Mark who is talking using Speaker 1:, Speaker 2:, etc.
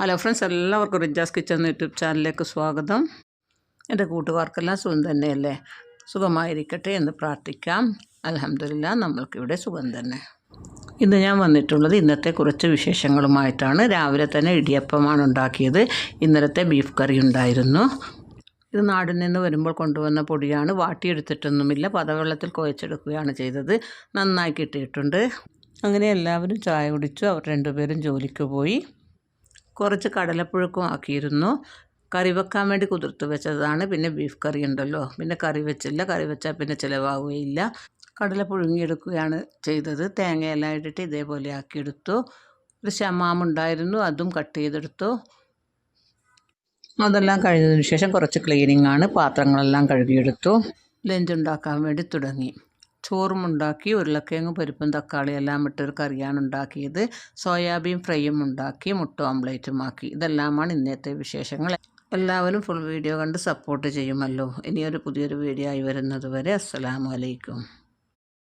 Speaker 1: Hello friends എല്ലാവർക്കും Rijas kitchen YouTube ചാനലിലേക്ക് സ്വാഗതം. എന്റെ കൂട്ടുകാർക്കെല്ലാം സുഖം തന്നെയല്ലേ? സുഖമായിരിക്കട്ടെ എന്ന് പ്രാർത്ഥിക്കാം. അലഹമില്ല നമ്മൾക്കിവിടെ സുഖം തന്നെ. ഇന്ന് ഞാൻ വന്നിട്ടുള്ളത് ഇന്നത്തെ കുറച്ച് വിശേഷങ്ങളുമായിട്ടാണ്. രാവിലെ തന്നെ ഇടിയപ്പമാണ് ഉണ്ടാക്കിയത്. ഇന്നലത്തെ ബീഫ് കറി ഉണ്ടായിരുന്നു. ഇത് നാടിൽ നിന്ന് വരുമ്പോൾ കൊണ്ടുവന്ന പൊടിയാണ്. വാട്ടിയെടുത്തിട്ടൊന്നുമില്ല. പതവെള്ളത്തിൽ കുഴച്ചെടുക്കുകയാണ് ചെയ്തത്. നന്നായി കിട്ടിയിട്ടുണ്ട്. അങ്ങനെ എല്ലാവരും ചായ കുടിച്ചു. അവർ രണ്ടുപേരും ജോലിക്ക് പോയി. കുറച്ച് കടലപ്പുഴുക്കും ആക്കിയിരുന്നു. കറി വെക്കാൻ വേണ്ടി കുതിർത്ത് വെച്ചതാണ്. പിന്നെ ബീഫ് കറി ഉണ്ടല്ലോ. പിന്നെ കറി വെച്ചില്ല. കറി വെച്ചാൽ പിന്നെ ചിലവാകുകയില്ല കടല പുഴുങ്ങിയെടുക്കുകയാണ് ചെയ്തത്. തേങ്ങയെല്ലാം ഇട്ടിട്ട് ഇതേപോലെ ആക്കിയെടുത്തു. ഒരു ശമാമുണ്ടായിരുന്നു അതും കട്ട് ചെയ്തെടുത്തു. അതെല്ലാം കഴിഞ്ഞതിന് ശേഷം കുറച്ച് ക്ലീനിങ് ആണ്. പാത്രങ്ങളെല്ലാം കഴുകിയെടുത്തു. ലഞ്ച് ഉണ്ടാക്കാൻ വേണ്ടി തുടങ്ങി. ചോറും ഉണ്ടാക്കി ഉരുളക്കിഴങ്ങ് പരിപ്പും തക്കാളി എല്ലാം ഇട്ടൊരു കറിയാണ് ഉണ്ടാക്കിയത്. സോയാബീൻ ഫ്രൈയും ഉണ്ടാക്കി മുട്ട ഓംലേറ്റും ആക്കി. ഇതെല്ലാമാണ് ഇന്നത്തെ വിശേഷങ്ങൾ. എല്ലാവരും ഫുൾ വീഡിയോ കണ്ട് സപ്പോർട്ട് ചെയ്യുമല്ലോ. ഇനിയൊരു പുതിയൊരു വീഡിയോ ആയി വരുന്നത് വരെ. അസ്സലാമു അലൈക്കും.